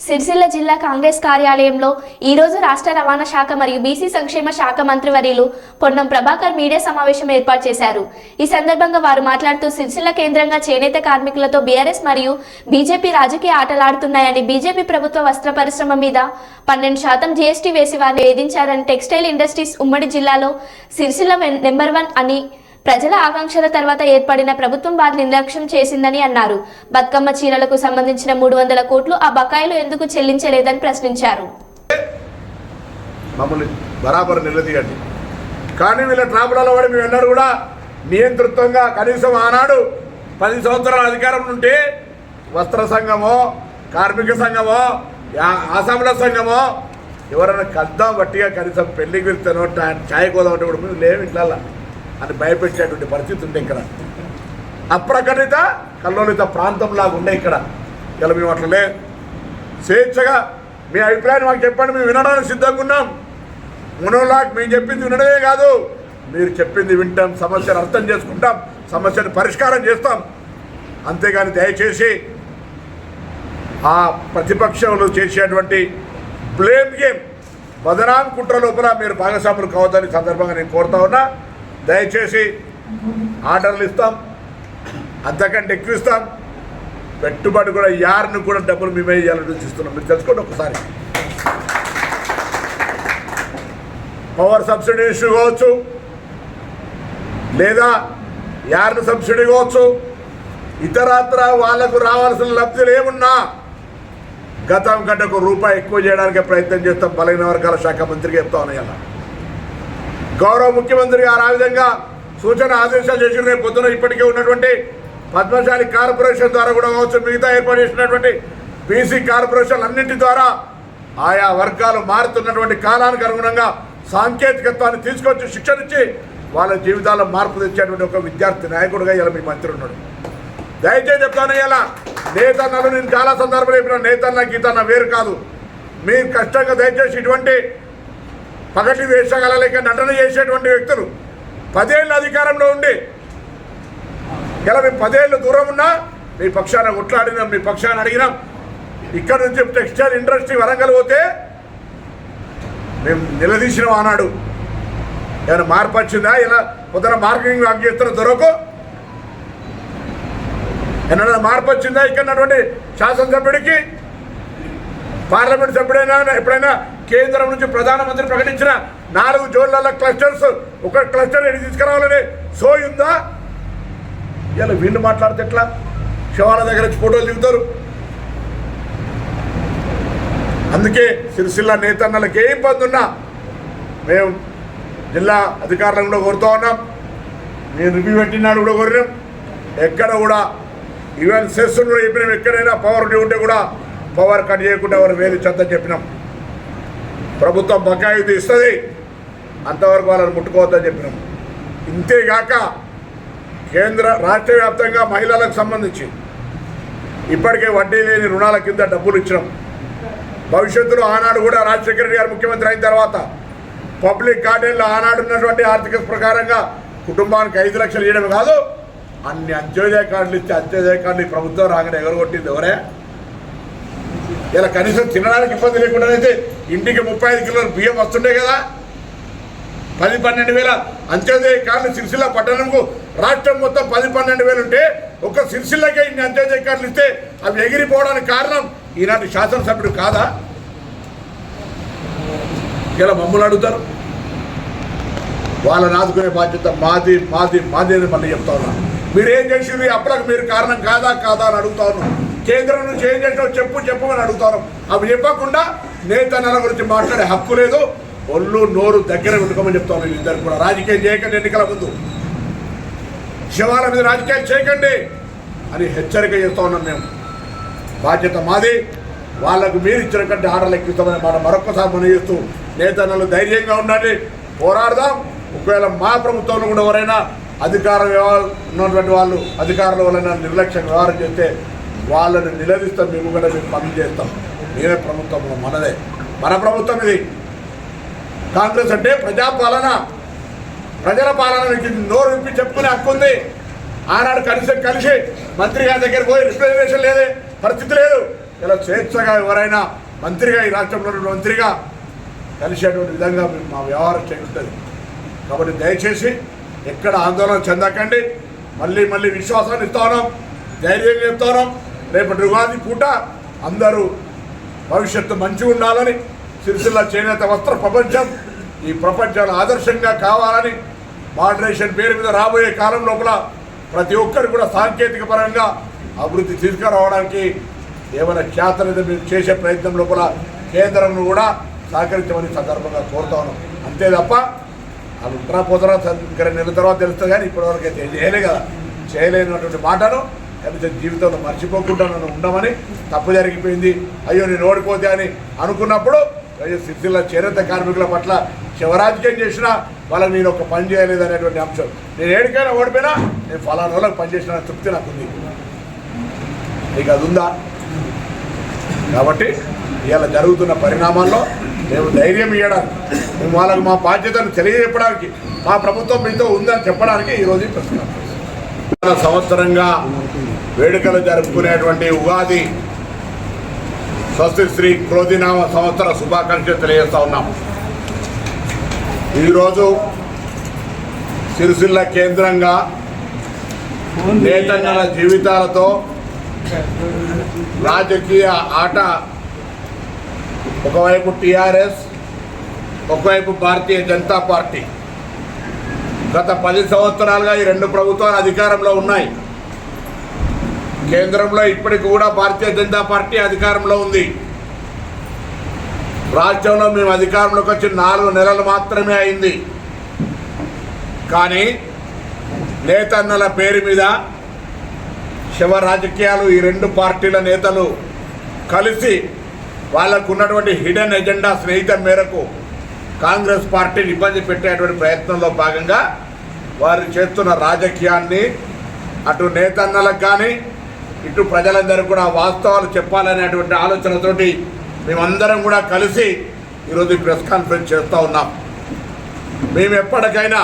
సిరిసిల్ల జిల్లా కాంగ్రెస్ కార్యాలయంలో ఈరోజు రాష్ట్ర రవాణా శాఖ మరియు బీసీ సంక్షేమ శాఖ మంత్రివర్యులు పొన్నం ప్రభాకర్ మీడియా సమావేశం ఏర్పాటు చేశారు. ఈ సందర్భంగా వారు మాట్లాడుతూ సిరిసిల్ల కేంద్రంగా చేనేత కార్మికులతో బీఆర్ఎస్ మరియు బీజేపీ రాజకీయ ఆటలాడుతున్నాయని బీజేపీ ప్రభుత్వ వస్త్ర పరిశ్రమ మీద పన్నెండు శాతం జీఎస్టీ వేసి వారిని వేధించారని టెక్స్టైల్ ఇండస్ట్రీస్ ఉమ్మడి జిల్లాలో సిరిసిల్ల నెంబర్ వన్ అని ప్రజల ఆకాంక్షల తర్వాత ఏర్పడిన ప్రభుత్వం వారిని నిర్లక్ష్యం చేసిందని అన్నారు. బతుకమ్మ చీరలకు సంబంధించిన మూడు వందల కోట్లు ఆ బకాయిలు ఎందుకు చెల్లించలేదని ప్రశ్నించారు. మమ్మల్ని బరాబర్ నిలదీయండి. కానీ వీళ్ళ ట్రాపులలో కూడా మేము ఎన్నడూ కూడా నియంతృత్వంగా కనీసం ఆనాడు పది సంవత్సరాల అధికారం ఉంటే వస్త్ర సంఘమో కార్మిక సంఘమో అసెంబ్లీ ఆసాముల సంఘమో ఎవరైనా కద్దాం బట్టిగా కనీసం పెళ్ళికి వెళ్తానో ఛాయ్ కోదాం అంటే కూడా మేము లేవు ఇట్లా అని భయపెట్టేటువంటి పరిస్థితి ఉండే ఇక్కడ. అప్రకటిత కల్లోలిత ప్రాంతంలాగా ఉండే ఇక్కడ. ఇలా మేము అట్లా లే స్వేచ్ఛగా మీ అభిప్రాయం మాకు చెప్పండి మేము వినడానికి సిద్ధంగా ఉన్నాం. మునోలాక్ మేము చెప్పింది వినడమే కాదు మీరు చెప్పింది వింటాం సమస్యను అర్థం చేసుకుంటాం సమస్యను పరిష్కారం చేస్తాం. అంతేగాని దయచేసి ఆ ప్రతిపక్షంలో చేసేటువంటి బ్లేమ్ గేమ్ బదనాం కుట్ర లోపల మీరు భాగస్వాములు కావద్దని సందర్భంగా నేను కోరుతా ఉన్నా. దయచేసి ఆర్డర్లు ఇస్తాం అంతకంటే ఎక్కువ ఇస్తాం. పెట్టుబడి కూడా యారిని కూడా డబ్బులు మేమే ఇవ్వాలని చూస్తున్నాం. మీరు తెలుసుకోండి ఒకసారి. పవర్ సబ్సిడీ ఇష్యూ కావచ్చు లేదా యారిని సబ్సిడీ కావచ్చు ఇతరత్ర వాళ్ళకు రావాల్సిన లబ్ధులు ఏమున్నా గతం కంటే ఒక రూపాయి ఎక్కువ చేయడానికి ప్రయత్నం చేస్తాం. బలహీన వర్గాల శాఖ మంత్రికి చెప్తా ఉన్నాయి అలా గౌరవ ముఖ్యమంత్రి గారు ఆ విధంగా సూచన ఆదేశాలు చేసిన రేపు పొద్దున ఇప్పటికే ఉన్నటువంటి పద్మశాలి కార్పొరేషన్ ద్వారా కూడా కావచ్చు మిగతా ఏర్పాటు చేసినటువంటి బీసీ కార్పొరేషన్ అన్నింటి ద్వారా ఆయా వర్గాలు మారుతున్నటువంటి కాలానికి అనుగుణంగా సాంకేతికత్వాన్ని తీసుకొచ్చి శిక్షణ ఇచ్చి వాళ్ళ జీవితాల్లో మార్పు తెచ్చేటువంటి ఒక విద్యార్థి నాయకుడుగా ఇలా మీ మంత్రి ఉన్నాడు. దయచేసి చెప్తాను ఇలా నేతన్నలు నేను చాలా సందర్భాలు చెప్పిన నేతన్న గీతన్న వేరు కాదు. మీరు కష్టంగా దయచేసి ఇటువంటి పగటి వేషగాల లేక నటన చేసేటువంటి వ్యక్తులు పదేళ్ళ అధికారంలో ఉండి ఇలా మేము పదేళ్ళు దూరం ఉన్నా మీ పక్షాన కొట్లాడినాం మీ పక్షాన అడిగినాం. ఇక్కడ నుంచి టెక్స్టైల్ ఇండస్ట్రీ వరంగల్ పోతే మేము నిలదీసినాం ఆనాడు. ఏమైనా మార్పు వచ్చిందా? ఇలా పొద్దున మార్కెటింగ్ వాక్ చేస్తున్న దొరకు ఏమైనా మార్పు వచ్చిందా? ఇక్కడ ఉన్నటువంటి శాసనసభ్యుడికి పార్లమెంట్ సభ్యుడైనా ఎప్పుడైనా కేంద్రం నుంచి ప్రధానమంత్రి ప్రకటించిన నాలుగు జోన్లలో క్లస్టర్స్ ఒక క్లస్టర్ ఎన్ని తీసుకురావాలని సో ఉందా ఇలా వీళ్ళు మాట్లాడితే ఎట్లా? శివాల దగ్గర వచ్చి ఫోటోలు దిగుతారు. అందుకే సిరిసిల్ల నేతన్నలకు ఏ ఇబ్బంది ఉన్నా మేము జిల్లా అధికారులను కూడా కోరుతూ ఉన్నాం. నేను రివ్యూ పెట్టినాడు కూడా కోరినాం. ఎక్కడ కూడా ఈవెన్ సెస్ కూడా చెప్పినాం ఎక్కడైనా పవర్ ఉంటే కూడా పవర్ కట్ చేయకుండా ఎవరు వేలు చెత్త చెప్పినాం. ప్రభుత్వం బకాయి ఇస్తుంది. అంతవరకు వాళ్ళని ముట్టుకోవద్దని చెప్పినాం. ఇంతేగాక కేంద్ర రాష్ట్ర వ్యాప్తంగా మహిళలకు సంబంధించి ఇప్పటికే వడ్డీ లేని రుణాల కింద డబ్బులు ఇచ్చినాం. భవిష్యత్తులో ఆనాడు కూడా రాజశేఖర రెడ్డి గారు ముఖ్యమంత్రి అయిన తర్వాత పబ్లిక్ గార్డెన్లో ఆనాడు ఉన్నటువంటి ఆర్థిక ప్రకారంగా కుటుంబానికి ఐదు లక్షలు ఇవ్వడం కాదు. అన్ని అంత్యోదయ కార్డులు ఇస్తే అంత్యోదయ కార్డులు ప్రభుత్వం రాగానే ఎగరగొట్టింది ఎవరే? ఇలా కనీసం తినడానికి ఇబ్బంది లేకుండా అయితే ఇంటికి ముప్పై ఐదు కిలోల బియ్యం వస్తుండే కదా. పది పన్నెండు వేల అంత్యోదయ కార్లు సిరిసిల్ల పట్టణంకు రాష్ట్రం మొత్తం పది పన్నెండు వేలు ఉంటే ఒక సిరిసిల్లకే ఇన్ని అంత్యోదయ కార్లు ఇస్తే అవి ఎగిరిపోవడానికి కారణం ఈనాటి శాసనసభ్యుడు కాదా? ఇలా మమ్మల్ని అడుగుతారు. వాళ్ళని ఆదుకునే బాధ్యత మాది మాది మాది అని మళ్ళీ చెప్తా ఉన్నాను మీరు ఏం చేసింది అప్పటికి మీరు కారణం కాదా కాదా అని అడుగుతా ఉన్నాం. కేంద్రం నుంచి ఏం చేసినావు? చెప్పు చెప్పమని అడుగుతాను అవి చెప్పకుండా నేతన్నల గురించి మాట్లాడే హక్కు లేదు. ఒళ్ళు నోరు దగ్గర పెట్టుకోమని చెప్తాను వీళ్ళిద్దరు కూడా. రాజకీయం చేయకండి ఎన్నికల ముందు. శివాల మీద రాజకీయాలు చేయకండి అని హెచ్చరిక చేస్తా ఉన్నాం మేము. బాధ్యత మాది. వాళ్ళకు మీరు ఇచ్చిన కంటే ఆర్డర్లు ఎక్కిస్తామని మనం మరొకసారి మనం చేస్తూ నేతన్నలు ధైర్యంగా ఉండండి. పోరాడదాం. ఒకవేళ మా ప్రభుత్వంలో కూడా ఎవరైనా అధికార వ్యవహారం ఉన్నటువంటి వాళ్ళు అధికారుల వలన నిర్లక్ష్యం వ్యవహారం చేస్తే వాళ్ళని నిలదీస్తాం మేము కూడా మేము పనులు చేస్తాం. మేమే ప్రభుత్వం మనదే. మన ప్రభుత్వం ఇది. కాంగ్రెస్ అంటే ప్రజాపాలన. ప్రజల పాలనకి నోరు విప్పి చెప్పుకునే హక్కు ఉంది. ఆనాడు కలిసి కలిసి మంత్రి గారి దగ్గర పోయి రిప్రజెంటేషన్ లేదే. పరిస్థితి లేదు. ఇలా స్వేచ్ఛగా ఎవరైనా మంత్రిగా ఈ రాష్ట్రంలో మంత్రిగా కలిసేటువంటి విధంగా మేము మా వ్యవహారం చేస్తుంది కాబట్టి దయచేసి ఎక్కడ ఆందోళన చెందకండి. మళ్ళీ మళ్ళీ విశ్వాసాన్ని ఇస్తాను. ధైర్యం చెప్తాను. రేపటి ఉగాది పూట అందరూ భవిష్యత్తు మంచిగా ఉండాలని సిరిసిల్ల చేనేత వస్త్ర ప్రపంచం ఈ ప్రపంచాలు ఆదర్శంగా కావాలని మోడరేషన్ పేరు మీద రాబోయే కాలం లోపల ప్రతి ఒక్కరు కూడా సాంకేతిక పరంగా అభివృద్ధి తీసుకురావడానికి ఏమైనా ఖ్యాతనిద మీరు చేసే ప్రయత్నం లోపల కేంద్రంను కూడా సహకరించమని సందర్భంగా కోరుతా ఉన్నాం. అంతే తప్ప అది ఉత్తరా పోతరా ఇంకా నెల తర్వాత తెలుస్తుంది కానీ ఇప్పటివరకు అయితే చేయలే కదా. చేయలేనటువంటి మాటను లేకపోతే జీవితంలో మర్చిపోకుండా నన్ను ఉండమని తప్పు జరిగిపోయింది. అయ్యో నేను ఓడిపోతే అని అనుకున్నప్పుడు అయ్యో సిరిసిల్ల చేనేత కార్మికుల పట్ల శివరాజకీయం చేసినా వాళ్ళకి నేను ఒక పని చేయలేదు అనేటువంటి అంశం. నేను ఏడికైనా ఓడిపోయినా నేను ఫలానా వాళ్ళకి పనిచేసిన తృప్తి నాకు ఉంది. నీకు అది ఉందా? కాబట్టి ఇవాళ జరుగుతున్న పరిణామాల్లో మేము ధైర్యం ఇవ్వడానికి మేము మా బాధ్యతను తెలియజెప్పడానికి మా ప్రభుత్వం మీతో ఉందని చెప్పడానికి ఈరోజు ఈ సంవత్సరంగా వేడుకలు జరుపుకునేటువంటి ఉగాది స్వస్తి శ్రీ క్రోధినామ సంవత్సర శుభాకాంక్షలు తెలియజేస్తా ఉన్నాము ఈరోజు సిరిసిల్ల కేంద్రంగా నేతన్నల జీవితాలతో రాజకీయ ఆట ఒకవైపు టీఆర్ఎస్ ఒకవైపు భారతీయ జనతా పార్టీ. గత పది సంవత్సరాలుగా ఈ రెండు ప్రభుత్వాలు అధికారంలో ఉన్నాయి. కేంద్రంలో ఇప్పటికి కూడా భారతీయ జనతా పార్టీ అధికారంలో ఉంది. రాష్ట్రంలో మేము అధికారంలోకి వచ్చి నాలుగు నెలలు మాత్రమే అయింది. కానీ నేతన్నల పేరు మీద శివ రాజకీయాలు ఈ రెండు పార్టీల నేతలు కలిసి వాళ్ళకు ఉన్నటువంటి హిడెన్ ఎజెండా స్నేహితం మేరకు కాంగ్రెస్ పార్టీని ఇబ్బంది పెట్టేటువంటి ప్రయత్నంలో భాగంగా వారు చేస్తున్న రాజకీయాన్ని అటు నేతన్నలకు కానీ ఇటు ప్రజలందరూ కూడా వాస్తవాలు చెప్పాలనేటువంటి ఆలోచనతోటి మేమందరం కూడా కలిసి ఈరోజు ప్రెస్ కాన్ఫరెన్స్ చేస్తూ ఉన్నాం. మేము ఎప్పటికైనా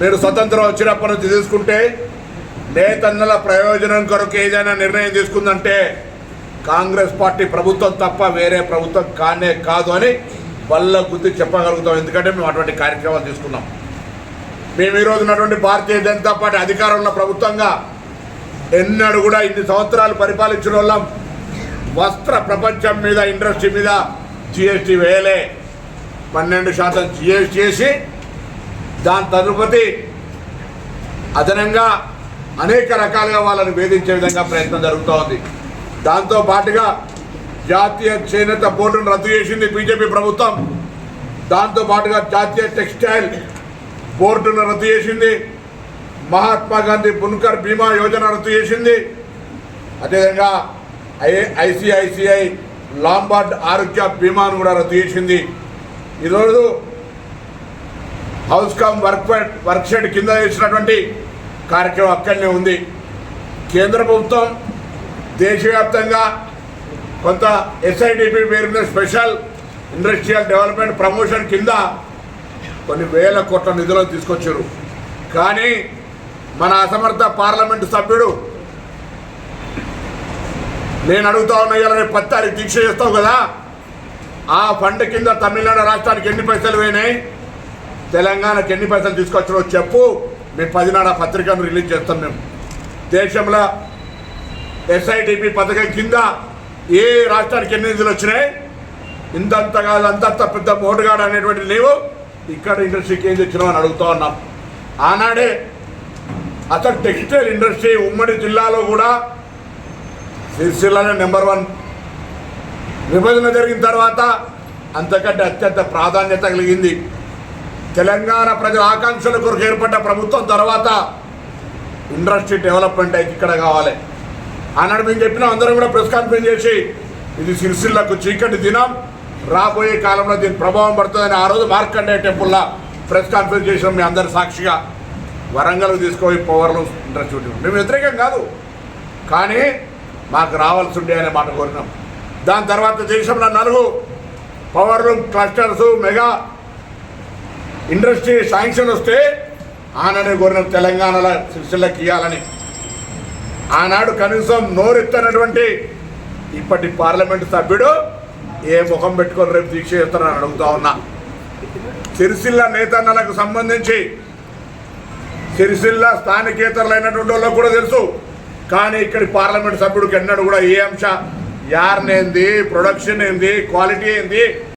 మీరు స్వతంత్రం వచ్చినప్పటి నుంచి తీసుకుంటే నేతన్నల ప్రయోజనం కొరకు ఏదైనా నిర్ణయం తీసుకుందంటే కాంగ్రెస్ పార్టీ ప్రభుత్వం తప్ప వేరే ప్రభుత్వం కానే కాదు అని వల్ల గుర్తి చెప్పగలుగుతాం. ఎందుకంటే మేము అటువంటి కార్యక్రమాలు తీసుకున్నాం. మేము ఈరోజు ఉన్నటువంటి భారతీయ జనతా పార్టీ అధికారంలో ప్రభుత్వంగా ఎన్నడూ కూడా ఇన్ని సంవత్సరాలు పరిపాలించిన వాళ్ళం. వస్త్ర ప్రపంచం మీద ఇండస్ట్రీ మీద జిఎస్టీ వేయలే. పన్నెండు శాతం జిఎస్టీ చేసి దాని తదుపతి అదనంగా అనేక రకాలుగా వాళ్ళని వేధించే విధంగా ప్రయత్నం జరుగుతూ ఉంది దాంతో పాటుగా జాతీయ చేనేత బోర్డును రద్దు చేసింది బీజేపీ ప్రభుత్వం. దాంతో పాటుగా జాతీయ టెక్స్టైల్ బోర్డును రద్దు చేసింది. మహాత్మా గాంధీ బున్కర్ బీమా యోజన రద్దు చేసింది. అదేవిధంగా ఐ ఐసిఐసిఐ లాంబార్డ్ ఆరోగ్య బీమాను కూడా రద్దు చేసింది. ఈరోజు house cum work work shed కింద చేసినటువంటి కార్యక్రమం అక్కడనే ఉంది. కేంద్ర ప్రభుత్వం దేశవ్యాప్తంగా కొంత ఎస్ఐడిపి పేరు మీద స్పెషల్ ఇండస్ట్రియల్ డెవలప్మెంట్ ప్రమోషన్ కింద కొన్ని వేల కోట్ల నిధులను తీసుకొచ్చారు. కానీ మన అసమర్థ పార్లమెంటు సభ్యుడు నేను అడుగుతా ఉన్నా ఇవాళ రేపు పది తారీఖు దీక్ష చేస్తావు కదా? ఆ ఫండ్ కింద తమిళనాడు రాష్ట్రానికి ఎన్ని పైసలు పోయినాయి? తెలంగాణకి ఎన్ని పైసలు తీసుకొచ్చినో చెప్పు. మేము పదినాడు ఆ పత్రికను రిలీజ్ చేస్తాం మేము. దేశంలో ఎస్ఐటిపి పథకం కింద ఏ రాష్ట్రానికి ఎన్ని నిధులు వచ్చినాయి? ఇంతంత కాదు అంతంత పెద్ద మోటుగాడు అనేటువంటి నీవు ఇక్కడ ఇండస్ట్రీకి ఏం తెచ్చినావు అని అడుగుతా ఉన్నాం. ఆనాడే అసలు టెక్స్టైల్ ఇండస్ట్రీ ఉమ్మడి జిల్లాలో కూడా సిరిసిల్లనే నెంబర్ వన్. విభజన జరిగిన తర్వాత అంతకంటే అత్యంత ప్రాధాన్యత కలిగింది. తెలంగాణ ప్రజల ఆకాంక్షల కొరకు ఏర్పడ్డ ప్రభుత్వం తర్వాత ఇండస్ట్రీ డెవలప్మెంట్ అయితే ఇక్కడ కావాలి. ఆనాడు మేము చెప్పినాం అందరం కూడా ప్రెస్ కాన్ఫరెన్స్ చేసి ఇది సిరిసిల్లకు చీకటి దినం రాబోయే కాలంలో దీని ప్రభావం పడుతుందని ఆ రోజు మార్కండే టెంపుల్లో ప్రెస్ కాన్ఫరెన్స్ చేసినాం మీ అందరి సాక్షిగా. వరంగల్ తీసుకుపోయి పవర్లు ఇంట్రెస్ట్ చూపినాం మేము వ్యతిరేకం కాదు కానీ మాకు రావాల్సి ఉండే అనే మాట కోరినాం. దాని తర్వాత దేశంలో నలుగు power room clusters mega industry sanction వస్తే ఆననే కోరిన తెలంగాణలో సిరిసిల్లకి ఇవ్వాలని. ఆనాడు కనీసం నోరెత్తనటువంటి ఇప్పటి పార్లమెంటు సభ్యుడు ఏ ముఖం పెట్టుకొని రేపు దీక్ష చేస్తారని అడుగుతా ఉన్నా. సిరిసిల్ల నేతన్నలకు సంబంధించి సిరిసిల్ల స్థానికేతరులైనటువంటి వాళ్ళకు కూడా తెలుసు. కానీ ఇక్కడి పార్లమెంట్ సభ్యుడికి ఎన్నడూ కూడా ఏ అంశ యార్నేంది ప్రొడక్షన్ ఏంది క్వాలిటీ ఏంది